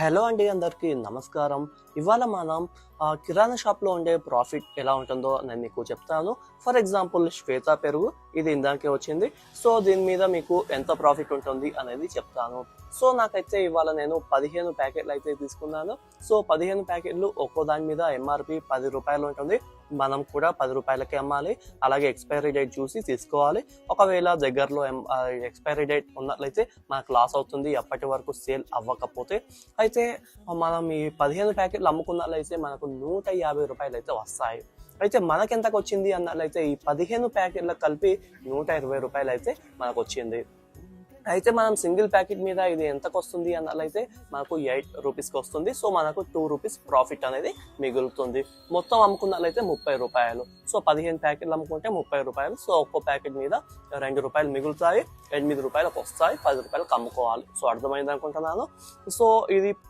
Hello అండి అందరికీ నమస్కారం. ఇవాళ మనం కిరాణా షాప్లో ఉండే ప్రాఫిట్ ఎలా ఉంటుందో నేను మీకు చెప్తాను. ఫర్ ఎగ్జాంపుల్ శ్వేత పెరుగు ఇది ఇందాకే వచ్చింది. సో దీని మీద మీకు ఎంత ప్రాఫిట్ ఉంటుంది అనేది చెప్తాను. సో నాకైతే ఇవాళ నేను పదిహేను ప్యాకెట్లు అయితే తీసుకున్నాను. సో పదిహేను ప్యాకెట్లు ఒక్కో దాని మీద ఎంఆర్పి పది రూపాయలు ఉంటుంది. మనం కూడా పది రూపాయలకి అమ్మాలి. అలాగే ఎక్స్పైరీ డేట్ చూసి తీసుకోవాలి. ఒకవేళ దగ్గరలో ఎక్స్పైరీ డేట్ ఉన్నట్లయితే మనకు లాస్ అవుతుంది. అప్పటి వరకు సేల్ అవ్వకపోతే. అయితే మనం ఈ పదిహేను ప్యాకెట్లు అమ్ముకున్నట్లయితే మనకు నూట యాభై రూపాయలు అయితే వస్తాయి. అయితే మనకెంతకు వచ్చింది అన్నట్లయితే ఈ పదిహేను ప్యాకెట్లకు కలిపి నూట ఇరవై రూపాయలు అయితే మనకు వచ్చింది అయితే మనం సింగిల్ ప్యాకెట్ మీద ఇది ఎంతకు వస్తుంది అన్నట్లయితే మనకు ఎయిట్ రూపీస్కి వస్తుంది. సో మనకు టూ రూపీస్ ప్రాఫిట్ అనేది మిగులుతుంది. మొత్తం అమ్ముకున్నట్లయితే ముప్పై రూపాయలు. సో పదిహేను ప్యాకెట్లు అమ్ముకుంటే ముప్పై రూపాయలు. సో ఒక్కో ప్యాకెట్ మీద రెండు రూపాయలు మిగులుతాయి. ఎనిమిది రూపాయలకు వస్తాయి. పది రూపాయలకు అమ్ముకోవాలి. సో అర్థమైంది అనుకుంటున్నాను. సో ఇది